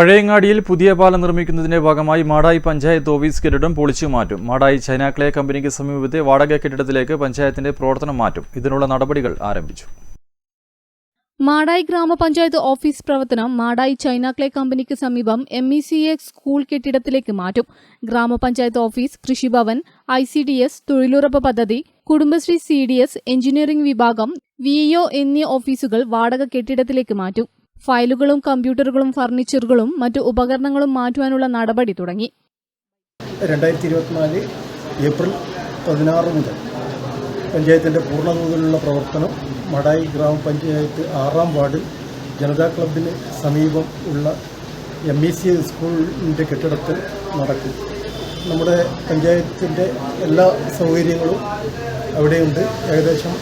പഴയങ്ങാടിയിൽ പുതിയ പാലം നിർമ്മിക്കുന്നതിന്റെ ഭാഗമായി മാടായി പഞ്ചായത്ത് ഓഫീസ് കെട്ടിടം പൊളിച്ചു മാറ്റും. മാടായി ചൈന കമ്പനിക്ക് സമീപത്തെ വാടക കെട്ടിടത്തിലേക്ക് പഞ്ചായത്തിന്റെ പ്രവർത്തനം മാറ്റും. ഇതിനുള്ള നടപടികൾ ആരംഭിച്ചു. മാടായി ഗ്രാമപഞ്ചായത്ത് ഓഫീസ് പ്രവർത്തനം മാടായി ചൈന കമ്പനിക്ക് സമീപം എം സി എ സ്കൂൾ കെട്ടിടത്തിലേക്ക് മാറ്റും. ഗ്രാമപഞ്ചായത്ത് office Krishibhavan I C D S തൊഴിലുറപ്പ് പദ്ധതി Kudumbashree C D S engineering വിഭാഗം വി എന്നീ ഓഫീസുകൾ വാടക കെട്ടിടത്തിലേക്ക് മാറ്റും. ഫയലുകളും കമ്പ്യൂട്ടറുകളും ഫർണിച്ചറുകളും മറ്റു ഉപകരണങ്ങളും മാറ്റുവാനുള്ള നടപടി തുടങ്ങി. രണ്ടായിരത്തി ഇരുപത്തിനാല് ഏപ്രിൽ പതിനാറ് മുതൽ പഞ്ചായത്തിന്റെ പൂർണതോതിലുള്ള പ്രവർത്തനം മടായി ഗ്രാമപഞ്ചായത്ത് ആറാം വാർഡിൽ ജനതാ ക്ലബിന് സമീപം ഉള്ള എം ഇ സി സ്കൂളിന്റെ കെട്ടിടത്തിൽ നടക്കും. നമ്മുടെ പഞ്ചായത്തിന്റെ എല്ലാ സൗകര്യങ്ങളും അവിടെയുണ്ട്. ഏകദേശം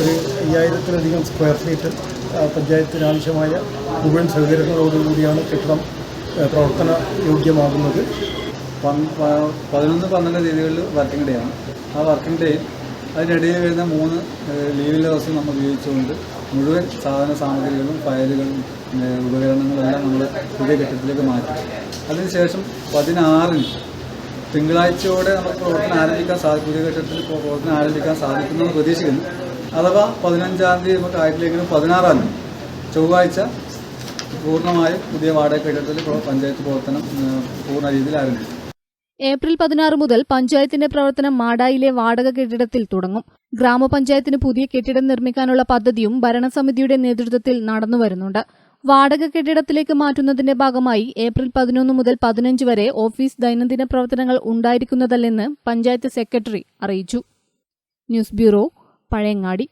ഒരു അയ്യായിരത്തിലധികം സ്ക്വയർ ഫീറ്റ് പഞ്ചായത്തിന് ആവശ്യമായ മുഴുവൻ സൗകര്യങ്ങളോടുകൂടിയാണ് കെട്ടിടം പ്രവർത്തന യോഗ്യമാകുന്നത്. പതിനൊന്ന് പന്ത്രണ്ട് തീയതികളിൽ വർക്കിംഗ് ഡേ ആണ്. ആ വർക്കിംഗ് ഡേയിൽ അതിനിടയിൽ വരുന്ന മൂന്ന് ലീവിന്റെ ദിവസം നമ്മൾ ഉപയോഗിച്ചുകൊണ്ട് മുഴുവൻ സാധന സാമഗ്രികളും ഫയലുകളും ഉപകരണങ്ങളും ഉപകരണങ്ങളെല്ലാം നമ്മൾ പുതിയ കെട്ടിടത്തിലേക്ക് മാറ്റി. അതിനുശേഷം പതിനാറിന് തിങ്കളാഴ്ചയോടെ നമുക്ക് പ്രവർത്തനം ആരംഭിക്കാൻ സാധിക്കും. പുതിയ കെട്ടിടത്തിൽ പ്രോ- പ്രവർത്തനം ആരംഭിക്കാൻ സാധിക്കുമെന്ന് പ്രതീക്ഷിക്കുന്നു. അഥവാ പതിനഞ്ചാം തീയതി നമുക്ക് ആയിട്ടില്ലെങ്കിലും പതിനാറാം തീയതി ചൊവ്വാഴ്ച പൂർണമായും പുതിയ വാടക കെട്ടിടത്തിൽ പഞ്ചായത്ത് പ്രവർത്തനം പൂർണ രീതിയിൽ ആരംഭിക്കും ഏപ്രിൽ പതിനാറ് മുതൽ പഞ്ചായത്തിന്റെ പ്രവർത്തനം മാടായിലെ വാടക കെട്ടിടത്തിൽ തുടങ്ങും. ഗ്രാമപഞ്ചായത്തിന് പുതിയ കെട്ടിടം നിർമ്മിക്കാനുള്ള പദ്ധതിയും ഭരണസമിതിയുടെ നേതൃത്വത്തിൽ നടന്നുവരുന്നുണ്ട് വാടക കെട്ടിടത്തിലേക്ക് മാറ്റുന്നതിന്റെ ഭാഗമായി ഏപ്രിൽ പതിനൊന്ന് മുതൽ പതിനഞ്ച് വരെ ഓഫീസ് ദൈനംദിന പ്രവർത്തനങ്ങൾ ഉണ്ടായിരിക്കുന്നതല്ലെന്ന് പഞ്ചായത്ത് സെക്രട്ടറി അറിയിച്ചു. News bureau Pazhayangadi